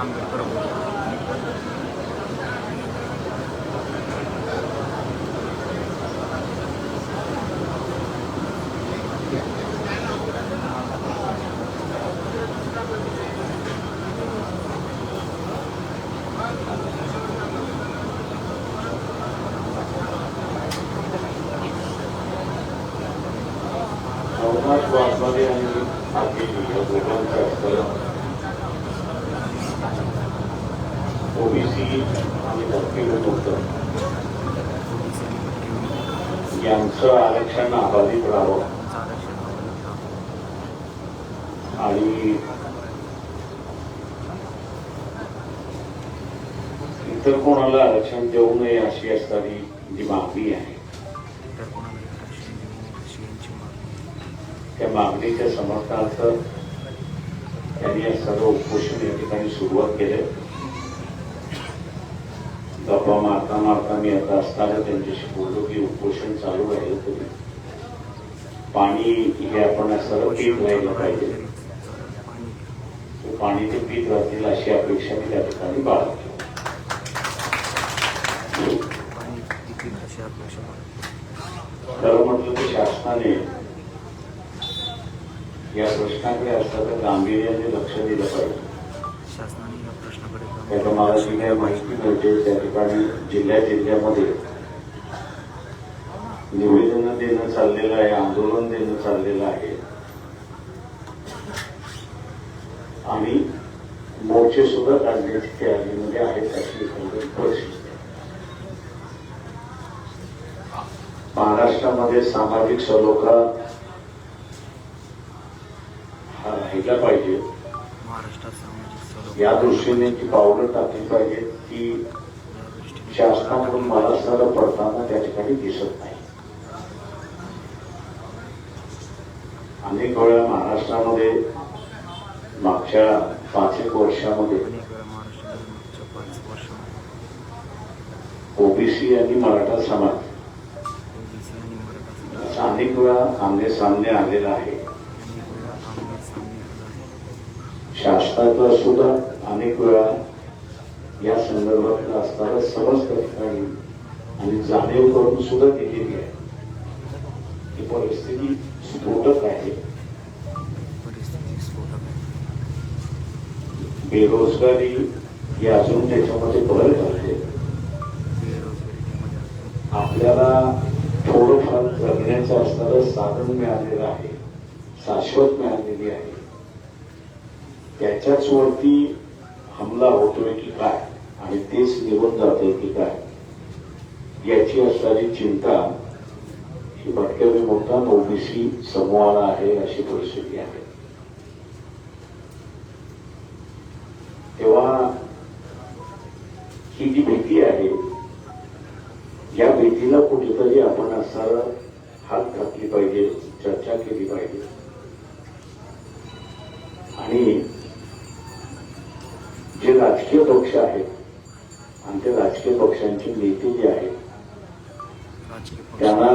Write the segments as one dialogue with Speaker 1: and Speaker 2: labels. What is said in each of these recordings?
Speaker 1: 3部プロまず
Speaker 2: はそれに先に呼ぶ文化 OBC आणि धर्तीय मुक्त यांचं आरक्षण अबाधित राहावं. आणि इतर कोणाला आरक्षण देऊ नये अशी असणारी जी मागणी आहे. त्या मागणीच्या समर्थनार्थ त्यांनी या सर्व उपोषण या ठिकाणी सुरुवात केले. गप्पा मारता मारता मी आता असताना त्यांच्याशी बोललो की उपोषण चालू राहिलं तरी पाणी हे आपण सर्व पीत राहिलं पाहिजे.
Speaker 1: पाणी
Speaker 2: ते पीत राहतील अशी अपेक्षा मी त्या ठिकाणी बाळगतो.
Speaker 1: अशी बाळगतो.
Speaker 2: खरं म्हटलं तर शासनाने या प्रश्नाकडे असताना गांभीर्याने लक्ष दिलं पाहिजे.
Speaker 1: शासनाने या प्रश्नाकडे
Speaker 2: त्याचं मला जी काही माहिती मिळते त्या ठिकाणी जिल्ह्या जिल्ह्यामध्ये निवेदन देणं चाललेलं आहे आंदोलन देणं चाललेलं आहे आणि मोर्चे सुद्धा काढण्याची तयारीमध्ये आहेत अशी परिस्थिती आहे. महाराष्ट्रामध्ये सामाजिक सलोखा हा राहिला पाहिजे
Speaker 1: महाराष्ट्रात
Speaker 2: या दृष्टीने जी पावलं टाकली पाहिजे ती शासनाकडून महाराष्ट्राला पडताना त्या ठिकाणी दिसत नाही. अनेक वेळा महाराष्ट्रामध्ये मागच्या पाच एक वर्षामध्ये ओबीसी आणि मराठा
Speaker 1: ओबीसी आणि मराठा समाज
Speaker 2: असा अनेक वेळा आमने सामने आलेला आहे
Speaker 1: अनेक वेळा आमने सामने आला आहे
Speaker 2: शासनाचा सुद्धा अनेक वेळा या संदर्भातलं असणारा समज त्या ठिकाणी आणि जाणीव करून सुद्धा दिलेली आहे. ही परिस्थिती स्फोटक आहे. बेरोजगारी ही अजून त्याच्यामध्ये भर घालते आपल्याला थोडंफार जगण्याचं असणारं साधन मिळालेलं आहे शाश्वत मिळालेली आहे. त्याच्याच वरती हमला होतोय की काय? आणि तेच निघून जाते की काय? याची असणारी चिंता ही भटक्यावी म्हणतात ओबीसी समूहाला आहे अशी परिस्थिती आहे. तेव्हा ही जी भीती आहे या भीतीला कुठेतरी आपण असणारं हात घातली पाहिजे चर्चा केली पाहिजे. आणि पक्ष आहेत. आणि ते राजकीय पक्षांचे नेते जे आहेत त्यांना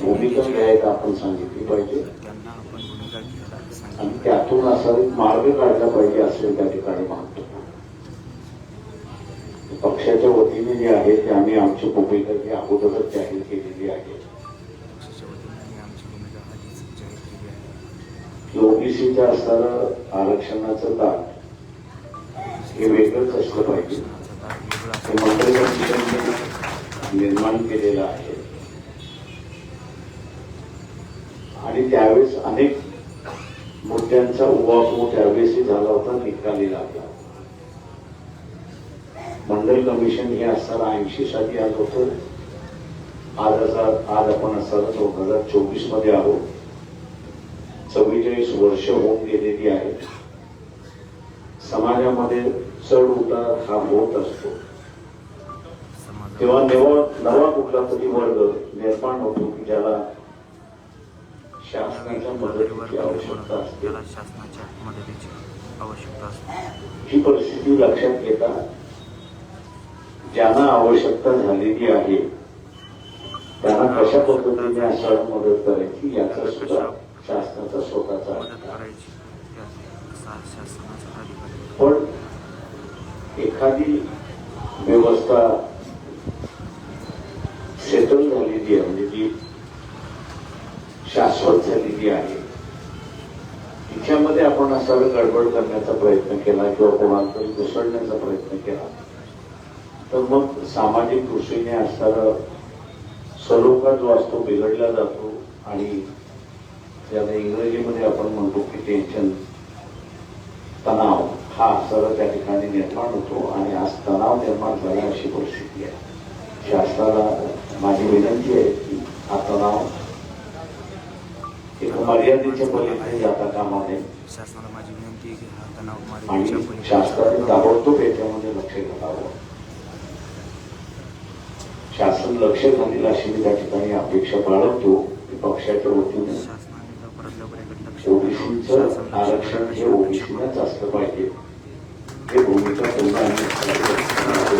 Speaker 2: भूमिका घ्यायला आपण सांगितली पाहिजे? आणि त्यातून असा एक मार्ग काढला पाहिजे असे त्या ठिकाणी मागतो. पक्षाच्या वतीने जे आहे ते आम्ही आमची भूमिका ही अगोदरच जाहीर केलेली आहे.
Speaker 1: पक्षाच्या वतीने आम्ही आमची भूमिका आधीच जाहीर केली आहे
Speaker 2: की ओबीसीचं असणारं आरक्षणाचं दाब हे वेगळंच असलं पाहिजे हे मंडळ निर्माण केलेलं आहे आणि त्यावेळेस अनेक मुद्द्यांचा उवापूव हो त्यावेळेसही झाला होता निकाली लागला मंडल कमिशन हे असताना ऐंशी साली आलं होतं. आज हजार आज आपण असताना दोन हजार चोवीसमध्ये आहोत. चव्वेचाळीस वर्ष होऊन गेलेली आहेत. समाजामध्ये चढ उतार हा होत असतो. तेव्हा नवा नवा कुठला तरी वर्ग निर्माण होतो की ज्याला शासनाच्या मदतीची आवश्यकता असते.
Speaker 1: शासनाच्या मदतीची आवश्यकता असते.
Speaker 2: ही परिस्थिती लक्षात घेता ज्यांना आवश्यकता झालेली आहे त्यांना कशा पद्धतीने अशा मदत करायची याचा सुद्धा शासनाचा स्वतःचा पण एखादी व्यवस्था सेटल झालेली आहे म्हणजे जी शाश्वत झालेली आहे. तिच्यामध्ये आपण असा गडबड करण्याचा प्रयत्न केला किंवा कोणाला तरी घुसळण्याचा प्रयत्न केला तर मग सामाजिक दृष्टीने असणारा सलोखा जो असतो बिघडला जातो आणि ज्याला इंग्रजीमध्ये आपण म्हणतो की टेन्शन तणाव. हा सर्व त्या ठिकाणी निर्माण होतो आणि आज तणाव निर्माण झाला अशी परिस्थिती आहे. शासनाला माझी विनंती आहे की हा तणाव एक मर्यादेच्या पलीकडे जाता कामा नये
Speaker 1: शासनाला माझी विनंती आहे की हा तणाव
Speaker 2: आणि शासनाने ताबडतोब याच्यामध्ये लक्ष घालावं. शासन लक्ष घालील अशी मी त्या ठिकाणी अपेक्षा बाळगतो की पक्षाच्या वतीने ओबीसीचं आरक्षण हे
Speaker 1: अशी अपेक्षा
Speaker 2: ओबीसीनंच असलं पाहिजे हे भूमिका पुन्हा आम्ही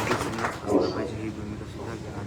Speaker 1: ओबीसींनाच असलं पाहिजे ही भूमिका सुद्धा घेणार